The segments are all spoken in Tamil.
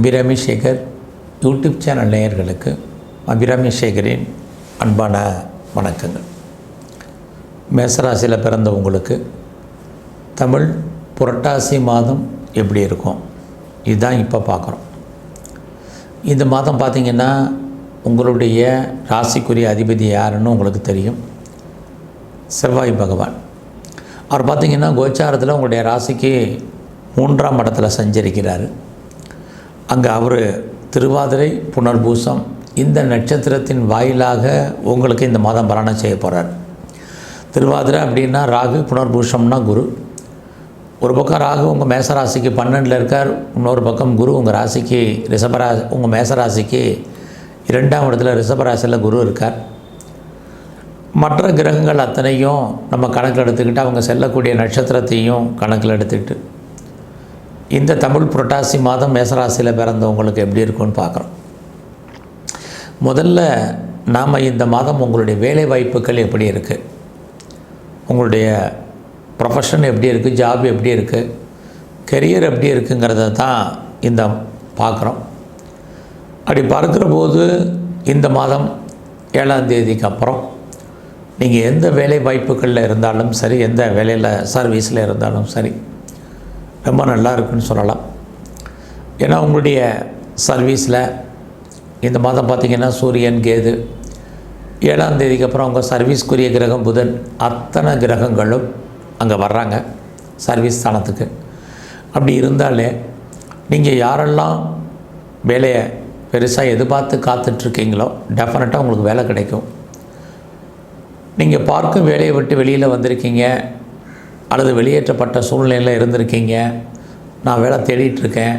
அபிராமி சேகர் யூடியூப் சேனல் நேயர்களுக்கு அபிராமி சேகரின் அன்பான வணக்கங்கள். மேசராசியில் பிறந்த உங்களுக்கு தமிழ் புரட்டாசி மாதம் எப்படி இருக்கும்? இதுதான் இப்போ பார்க்குறோம். இந்த மாதம் பார்த்திங்கன்னா உங்களுடைய ராசிக்குரிய அதிபதி யாருன்னு உங்களுக்கு தெரியும். செவ்வாய் பகவான். அவர் பார்த்திங்கன்னா கோச்சாரத்தில் உங்களுடைய ராசிக்கு மூன்றாம் இடத்துல சஞ்சரிக்கிறார். அங்கே அவர் திருவாதிரை புனர்பூசம் இந்த நட்சத்திரத்தின் வாயிலாக உங்களுக்கு இந்த மாதம் பலனம் செய்ய போகிறார் திருவாதிரை அப்படின்னா ராகு புனர்பூஷம்னா குரு. ஒரு பக்கம் ராகு உங்கள் மேசராசிக்கு பன்னெண்டில் இருக்கார் இன்னொரு பக்கம் குரு உங்கள் ராசிக்கு ரிஷபரா உங்கள் மேசராசிக்கு இரண்டாம் இடத்துல ரிஷபராசியில் குரு இருக்கார். மற்ற கிரகங்கள் அத்தனையும் நம்ம கணக்கில் எடுத்துக்கிட்டு அவங்க செல்லக்கூடிய நட்சத்திரத்தையும் கணக்கில் எடுத்துக்கிட்டு இந்த தமிழ் புரட்டாசி மாதம் மேசராசியில் பிறந்தவங்களுக்கு எப்படி இருக்கும்னு பார்க்குறோம். முதல்ல நாம் இந்த மாதம் உங்களுடைய வேலை வாய்ப்புகள் எப்படி இருக்குது உங்களுடைய ப்ரொஃபஷன் எப்படி இருக்குது ஜாப் எப்படி இருக்குது கெரியர் எப்படி இருக்குங்கிறத தான் இந்த பார்க்குறோம். அப்படி பார்க்குற போது இந்த மாதம் ஏழாம் தேதிக்கு அப்புறம் நீங்கள் எந்த வேலை வாய்ப்புகளில் இருந்தாலும் சரி எந்த வேலையில் சர்வீஸில் இருந்தாலும் சரி ரொம்ப நல்லா இருக்குன்னு சொல்லலாம். ஏன்னா உங்களுடைய சர்வீஸில் இந்த மாதம் பார்த்திங்கன்னா சூரியன் கேது ஏழாம் தேதிக்கு அப்புறம் உங்கள் சர்வீஸ்க்குரிய கிரகம் புதன் அத்தனை கிரகங்களும் அங்கே வர்றாங்க சர்வீஸ் ஸ்தானத்துக்கு. அப்படி இருந்தாலே நீங்கள் யாரெல்லாம் வேலையை பெருசாக எதிர்பார்த்து காத்துட்ருக்கீங்களோ டெஃபினட்டாக உங்களுக்கு வேலை கிடைக்கும். நீங்கள் பார்க்கும் வேலையை விட்டு வெளியில் வந்திருக்கீங்க அல்லது வெளியேற்றப்பட்ட சூழ்நிலையில் இருந்திருக்கீங்க நான் வேலை தேடிட்டுருக்கேன்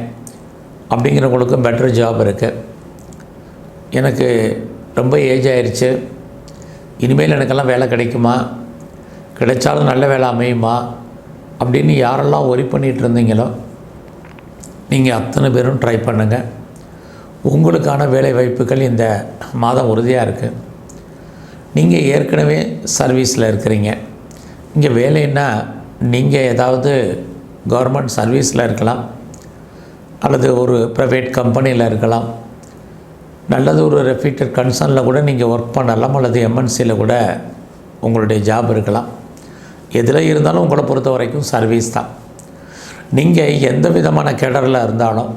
அப்படிங்கிறவங்களுக்கும் பெட்டர் ஜாப் இருக்குது எனக்கு ரொம்ப ஏஜ் ஆயிடுச்சு இனிமேல் எனக்கெல்லாம் வேலை கிடைக்குமா? கிடைச்சாலும் நல்ல வேலை அமையுமா? அப்படின்னு யாரெல்லாம் ஒரி பண்ணிகிட்டு இருந்தீங்களோ நீங்கள் அத்தனை பேரும் ட்ரை பண்ணுங்கள் உங்களுக்கான வேலை வாய்ப்புகள் இந்த மாதம் உறுதியாக இருக்குது நீங்கள் ஏற்கனவே சர்வீஸில் இருக்கிறீங்க. இங்கே வேலைன்னா நீங்கள் ஏதாவது கவர்மெண்ட் சர்வீஸில் இருக்கலாம் அல்லது ஒரு ப்ரைவேட் கம்பெனியில் இருக்கலாம் நல்லது ஒரு ரெப்யூட்டட் கன்சர்னில் கூட நீங்கள் ஒர்க் பண்ணலாம் அல்லது எம்என்சியில் கூட உங்களுடைய ஜாப் இருக்கலாம். எதில் இருந்தாலும் உங்களை பொறுத்த வரைக்கும் சர்வீஸ் தான். நீங்கள் எந்த விதமான கேடரில் இருந்தாலும்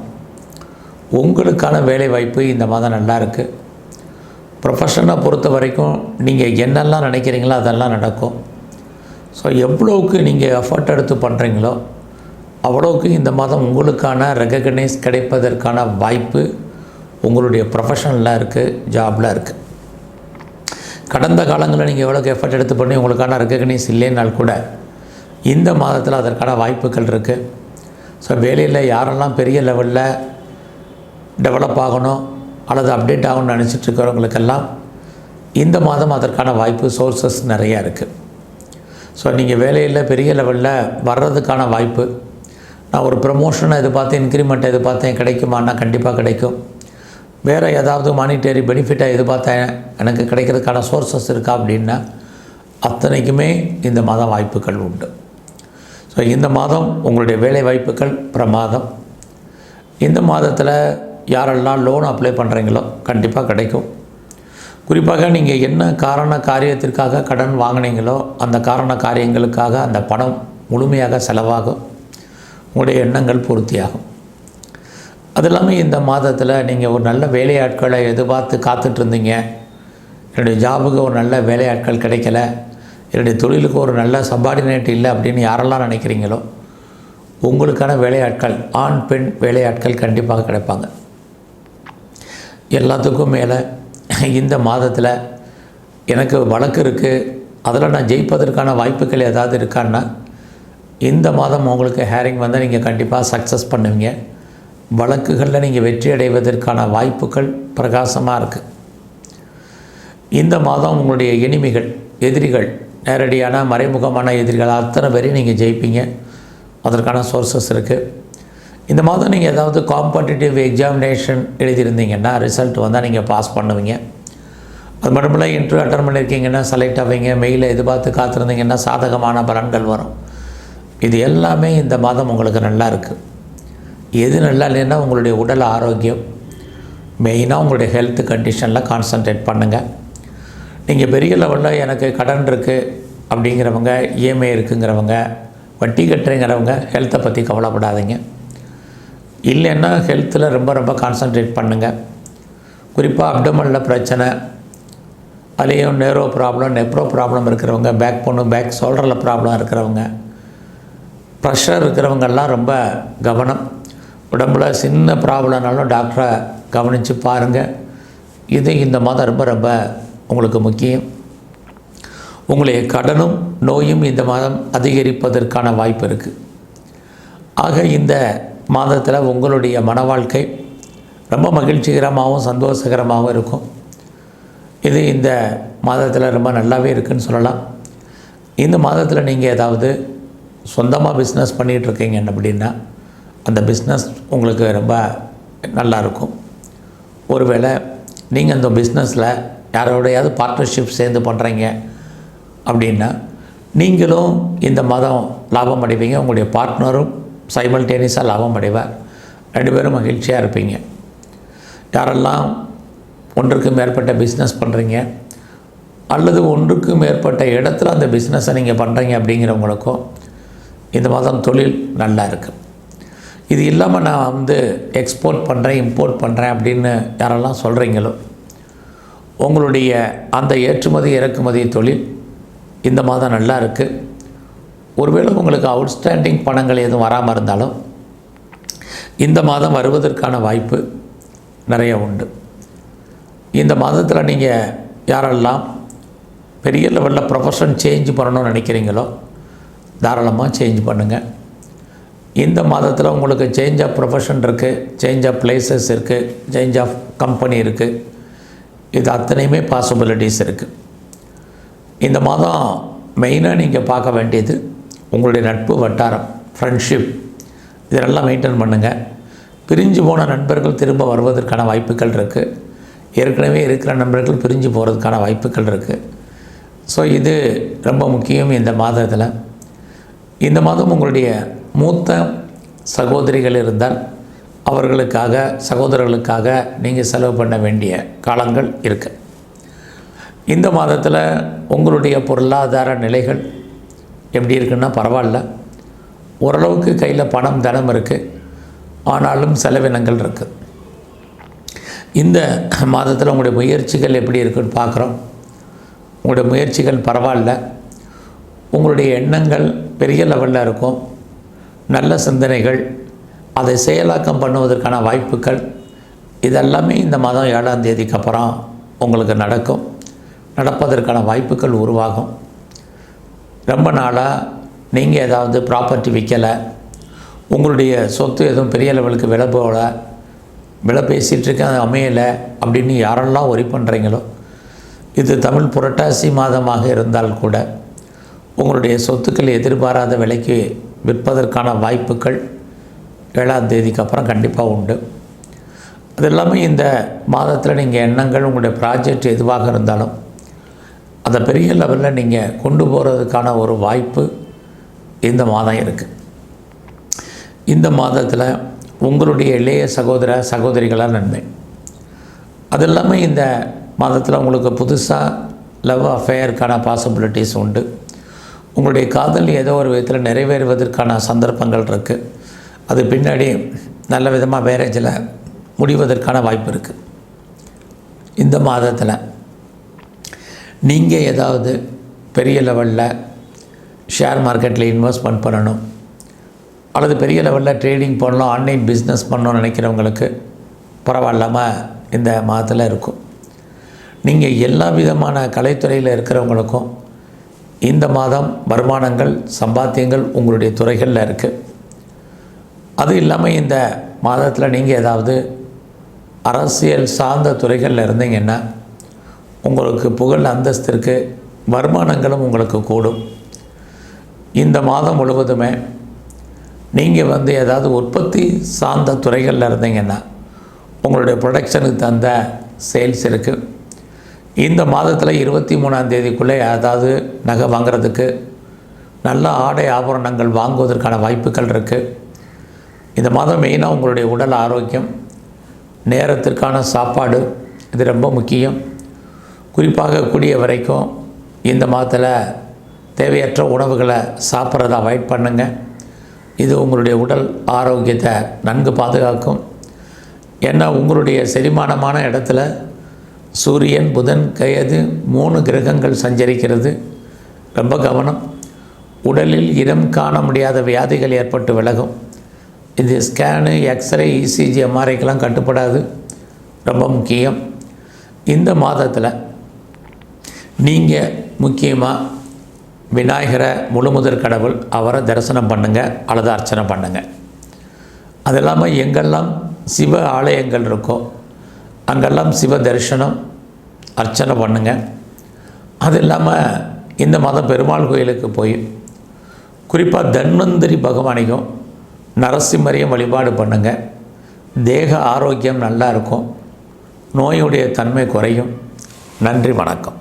உங்களுக்கான வேலை வாய்ப்பு இந்த மாதம் நல்லா இருக்குது ப்ரொஃபஷனை பொறுத்த வரைக்கும் நீங்கள் என்னெல்லாம் நினைக்கிறீங்களோ அதெல்லாம் நடக்கும். ஸோ எவ்வளோவுக்கு நீங்கள் எஃபர்ட் எடுத்து பண்ணுறீங்களோ அவ்வளோவுக்கு இந்த மாதம் உங்களுக்கான ரெக்கக்னைஸ் கிடைப்பதற்கான வாய்ப்பு உங்களுடைய ப்ரொஃபஷனில் இருக்குது ஜாபில் இருக்குது கடந்த காலங்களில் நீங்கள் எவ்வளோக்கு எஃபர்ட் எடுத்து பண்ணி உங்களுக்கான ரெக்கக்னைஸ் இல்லைனால் கூட இந்த மாதத்தில் அதற்கான வாய்ப்புகள் இருக்குது ஸோ வேலையில் யாரெல்லாம் பெரிய லெவலில் டெவலப் ஆகணும் அல்லது அப்டேட் ஆகணும்னு நினச்சிட்ருக்கிறவங்களுக்கெல்லாம் இந்த மாதம் அதற்கான வாய்ப்பு சோர்சஸ் நிறையா இருக்குது ஸோ நீங்கள் வேலையில் பெரிய லெவலில் வர்றதுக்கான வாய்ப்பு. நான் ஒரு ப்ரமோஷனை எதிர்பார்த்து இன்க்ரிமெண்ட் எதிர்பார்த்தேன் கிடைக்குமான்னா கண்டிப்பாக கிடைக்கும். வேறு ஏதாவது மானிட்டரி பெனிஃபிட்டை எதிர்பார்த்தேன் எனக்கு கிடைக்கிறதுக்கான சோர்சஸ் இருக்கா அப்படின்னா அத்தனைக்குமே இந்த மாதம் வாய்ப்புகள் உண்டு. ஸோ இந்த மாதம் உங்களுடைய வேலை வாய்ப்புகள் பிரமாதம். இந்த மாதத்தில் யாரெல்லாம் லோன் அப்ளை பண்ணுறீங்களோ கண்டிப்பாக கிடைக்கும். குறிப்பாக நீங்கள் என்ன காரண காரியத்திற்காக கடன் வாங்கினீங்களோ அந்த காரண காரியங்களுக்காக அந்த பணம் முழுமையாக செலவாகும். உங்களுடைய எண்ணங்கள் பூர்த்தியாகும். அது இல்லாமல் இந்த மாதத்தில் நீங்கள் ஒரு நல்ல வேலையாட்களை எதிர்பார்த்து காத்துட்ருந்தீங்க. என்னுடைய ஜாபுக்கு ஒரு நல்ல வேலையாட்கள் கிடைக்கல. என்னுடைய தொழிலுக்கு ஒரு நல்ல சப்பார்டினேட் இல்லை அப்படின்னு யாரெல்லாம் நினைக்கிறீங்களோ உங்களுக்கான வேலையாட்கள் ஆண் பெண் வேலையாட்கள் கண்டிப்பாக கிடைப்பாங்க. எல்லாத்துக்கும் மேலே இந்த மாதத்தில் எனக்கு வழக்கு இருக்குது அதில் நான் ஜெயிப்பதற்கான வாய்ப்புகள் ஏதாவது இருக்கான்னா இந்த மாதம் உங்களுக்கு ஹேரிங் வந்தால் நீங்கள் கண்டிப்பாக சக்ஸஸ் பண்ணுவீங்க. வழக்குகளில் நீங்கள் வெற்றி அடைவதற்கான வாய்ப்புகள் பிரகாசமாக இருக்குது இந்த மாதம் உங்களுடைய எளிமைகள் எதிரிகள் நேரடியான மறைமுகமான எதிரிகள் அத்தனை பேரையும் நீங்கள் ஜெயிப்பீங்க. அதற்கான சோர்சஸ் இருக்குது இந்த மாதம் நீங்கள் ஏதாவது காம்படிட்டிவ் எக்ஸாமினேஷன் எழுதியிருந்தீங்கன்னா ரிசல்ட் வந்தால் நீங்கள் பாஸ் பண்ணுவீங்க. அது மட்டும் இல்லை இன்டர்வியூ அட்டன் பண்ணியிருக்கீங்கன்னா செலக்ட் ஆவீங்க மெயிலை எதிர்பார்த்து காத்திருந்தீங்கன்னா சாதகமான பலன்கள் வரும். இது எல்லாமே இந்த மாதம் உங்களுக்கு நல்லா இருக்குது எது நல்லா இல்லைன்னா உங்களுடைய உடல் ஆரோக்கியம். மெயினாக உங்களுடைய ஹெல்த் கண்டிஷனில் கான்சன்ட்ரேட் பண்ணுங்கள் நீங்கள் பெரிய லெவலில் எனக்கு கடன் இருக்குது அப்படிங்கிறவங்க இஎம்ஐ இருக்குங்கிறவங்க வட்டி கட்டுறேங்கிறவங்க ஹெல்த்தை பற்றி கவலைப்படாதீங்க. இல்லைன்னா ஹெல்த்தில் ரொம்ப ரொம்ப கான்சன்ட்ரேட் பண்ணுங்கள் குறிப்பாக அப்டமனில் பிரச்சனை அதுலேயும் நேரோ ப்ராப்ளம் நெப்ரோ ப்ராப்ளம் இருக்கிறவங்க பேக் பொண்ணு பேக் ஷோல்டரில் ப்ராப்ளம் இருக்கிறவங்க ப்ரெஷர் இருக்கிறவங்கெல்லாம் ரொம்ப கவனம். உடம்புல சின்ன ப்ராப்ளம்னாலும் டாக்டரை கவனித்து பாருங்கள் இது இந்த மாதம் ரொம்ப ரொம்ப உங்களுக்கு முக்கியம். உங்களுடைய கடனும் நோயும் இந்த மாதம் அதிகரிப்பதற்கான வாய்ப்பு இருக்குது ஆக இந்த மாதத்தில் உங்களுடைய மன வாழ்க்கை ரொம்ப மகிழ்ச்சிகரமாகவும் சந்தோஷகரமாகவும் இருக்கும். இது இந்த மாதத்தில் ரொம்ப நல்லாவே இருக்குன்னு சொல்லலாம். இந்த மாதத்தில் நீங்கள் ஏதாவது சொந்தமாக பிஸ்னஸ் பண்ணிகிட்ருக்கீங்க அப்படின்னா அந்த பிஸ்னஸ் உங்களுக்கு ரொம்ப நல்லாயிருக்கும் ஒருவேளை நீங்கள் அந்த பிஸ்னஸில் யாரோடையாவது பார்ட்னர்ஷிப் சேர்ந்து பண்ணுறீங்க அப்படின்னா நீங்களும் இந்த மாதம் லாபம் அடைவீங்க உங்களுடைய பார்ட்னரும் சைமல்டேனியஸாக லாபம் அடைவார். ரெண்டு பேரும் மகிழ்ச்சியாக இருப்பீங்க. யாரெல்லாம் ஒன்றுக்கு மேற்பட்ட பிஸ்னஸ் பண்ணுறீங்க அல்லது ஒன்றுக்கு மேற்பட்ட இடத்துல அந்த பிஸ்னஸை நீங்கள் பண்ணுறீங்க அப்படிங்கிறவங்களுக்கும் இந்த மாதம் தொழில் நல்லா இருக்குது இது இல்லாமல் நான் வந்து எக்ஸ்போர்ட் பண்ணுறேன் இம்போர்ட் பண்ணுறேன் அப்படின்னு யாரெல்லாம் சொல்கிறீங்களோ உங்களுடைய அந்த ஏற்றுமதி இறக்குமதி தொழில் இந்த மாதம் நல்லா இருக்குது ஒருவேளை உங்களுக்கு அவுட்ஸ்டாண்டிங் பணங்கள் எதுவும் வராமல் இருந்தாலும் இந்த மாதம் வருவதற்கான வாய்ப்பு நிறைய உண்டு. இந்த மாதத்தில் நீங்கள் யாரெல்லாம் பெரிய லெவலில் ப்ரொஃபஷன் சேஞ்ச் பண்ணணும்னு நினைக்கிறீங்களோ தாராளமாக சேஞ்ச் பண்ணுங்கள் இந்த மாதத்தில் உங்களுக்கு சேஞ்ச் ஆஃப் ப்ரொஃபஷன் இருக்குது சேஞ்ச் ஆஃப் பிளேசஸ் இருக்குது சேஞ்ச் ஆஃப் கம்பெனி இருக்குது இது அத்தனையுமே பாசிபிலிட்டிஸ் இருக்குது இந்த மாதம் மெயினாக நீங்கள் பார்க்க வேண்டியது உங்களுடைய நட்பு வட்டாரம் ஃப்ரெண்ட்ஷிப் இதெல்லாம் மெயின்டைன் பண்ணுங்கள் பிரிஞ்சு போன நண்பர்கள் திரும்ப வருவதற்கான வாய்ப்புகள் இருக்குது ஏற்கனவே இருக்கிற நண்பர்கள் பிரிஞ்சு போகிறதுக்கான வாய்ப்புகள் இருக்குது ஸோ இது ரொம்ப முக்கியம் இந்த மாதத்தில். இந்த மாதம் உங்களுடைய மூத்த சகோதரிகள் இருந்தால் அவர்களுக்காக சகோதரர்களுக்காக நீங்கள் செலவு பண்ண வேண்டிய காலங்கள் இருக்குது இந்த மாதத்தில் உங்களுடைய பொருளாதார நிலைகள் எப்படி இருக்குன்னா பரவாயில்ல. ஓரளவுக்கு கையில் பணம் தனம் இருக்குது ஆனாலும் செலவினங்கள் இருக்குது இந்த மாதத்தில் உங்களுடைய முயற்சிகள் எப்படி இருக்குன்னு பார்க்குறோம். உங்களுடைய முயற்சிகள் பரவாயில்ல. உங்களுடைய எண்ணங்கள் பெரிய லெவலில் இருக்கும். நல்ல சிந்தனைகள் அதை செயலாக்கம் பண்ணுவதற்கான வாய்ப்புகள் இதெல்லாமே இந்த மாதம் ஏழாம் தேதிக்கு அப்புறம் உங்களுக்கு நடக்கும். நடப்பதற்கான வாய்ப்புகள் உருவாகும். ரொம்ப நாளாக நீங்கள் ஏதாவது ப்ராப்பர்ட்டி விற்கலை உங்களுடைய சொத்து எதுவும் பெரிய லெவலுக்கு விலை போகல. விலை பேசிகிட்டு இருக்கேன் அது அமையலை அப்படின்னு யாரெல்லாம் ஒரி பண்ணுறீங்களோ இது தமிழ் புரட்டாசி மாதமாக இருந்தால் கூட உங்களுடைய சொத்துக்கள் எதிர்பாராத விலைக்கு விற்பதற்கான வாய்ப்புகள் ஏழாம் தேதிக்கு அப்புறம் கண்டிப்பாக உண்டு. அது எல்லாமே இந்த மாதத்தில் நீங்கள் எண்ணங்கள் உங்களுடைய ப்ராஜெக்ட் எதுவாக இருந்தாலும் அதை பெரிய லெவலில் நீங்கள் கொண்டு போகிறதுக்கான ஒரு வாய்ப்பு இந்த மாதம் இருக்குது இந்த மாதத்தில் உங்களுடைய இளைய சகோதர சகோதரிகளாக நன்மை. அது இல்லாமல் இந்த மாதத்தில் உங்களுக்கு புதுசாக லவ் அஃபேயருக்கான பாசிபிலிட்டிஸ் உண்டு. உங்களுடைய காதல் ஏதோ ஒரு விதத்தில் நிறைவேறுவதற்கான சந்தர்ப்பங்கள் இருக்குது அது பின்னாடி நல்ல விதமாக மேரேஜில் முடிவதற்கான வாய்ப்பு இருக்குது இந்த மாதத்தில் நீங்கள் ஏதாவது பெரிய லெவலில் ஷேர் மார்க்கெட்டில் இன்வெஸ்ட்மெண்ட் பண்ணணும். அல்லது பெரிய லெவலில் ட்ரேடிங் பண்ணணும் ஆன்லைன் பிஸ்னஸ் பண்ணணும்னு நினைக்கிறவங்களுக்கு பரவாயில்லாமல் இந்த மாதத்தில் இருக்கும். நீங்கள் எல்லா விதமான கலைத்துறையில் இருக்கிறவங்களுக்கும் இந்த மாதம் வருமானங்கள் சம்பாத்தியங்கள் உங்களுடைய துறைகளில் இருக்குது அது இல்லாமல் இந்த மாதத்தில் நீங்கள் ஏதாவது அரசியல் சார்ந்த துறைகளில் இருந்தீங்கன்னா உங்களுக்கு புகழ் அந்தஸ்திற்கு வருமானங்களும் உங்களுக்கு கூடும். இந்த மாதம் முழுவதுமே நீங்கள் வந்து ஏதாவது உற்பத்தி சார்ந்த துறைகளில் இருந்தீங்கன்னா உங்களுடைய ப்ரொடக்ஷனுக்கு தந்த சேல்ஸ் இருக்குது இந்த மாதத்தில் இருபத்தி மூணாம் தேதிக்குள்ளே ஏதாவது நகை வாங்குறதுக்கு நல்ல ஆடை ஆபரணங்கள் வாங்குவதற்கான வாய்ப்புகள் இருக்குது இந்த மாதம் மெயினாக உங்களுடைய உடல் ஆரோக்கியம் நேரத்திற்கான சாப்பாடு இது ரொம்ப முக்கியம். குறிப்பாக கூடிய வரைக்கும் இந்த மாதத்தில் தேவையற்ற உணவுகளை சாப்பிட்றத அவாய்ட் பண்ணுங்கள் இது உங்களுடைய உடல் ஆரோக்கியத்தை நன்கு பாதுகாக்கும். ஏன்னா உங்களுடைய செரிமானமான இடத்துல சூரியன் புதன் கயது மூணு கிரகங்கள் சஞ்சரிக்கிறது. ரொம்ப கவனம். உடலில் இடம் காண முடியாத வியாதிகள் ஏற்பட்டு விலகும். இது ஸ்கேனு எக்ஸ்ரே இசிஜி எம்ஆர்ஐக்கெல்லாம் கட்டுப்படாது. ரொம்ப முக்கியம். இந்த மாதத்தில் நீங்கள் முக்கியமாக விநாயகரை முழுமுதற் கடவுள் அவரை தரிசனம் பண்ணுங்கள் அல்லது அர்ச்சனை பண்ணுங்கள் அது இல்லாமல் எங்கெல்லாம் சிவ ஆலயங்கள் இருக்கோ அங்கெல்லாம் சிவ தரிசனம் அர்ச்சனை பண்ணுங்கள் அது இல்லாமல் இந்த மாதம் பெருமாள் கோயிலுக்கு போய் குறிப்பாக தன்வந்திரி பகவானையும் நரசிம்மரையும் வழிபாடு பண்ணுங்கள் தேக ஆரோக்கியம் நல்லா இருக்கும். நோயுடைய தன்மை குறையும். நன்றி வணக்கம்.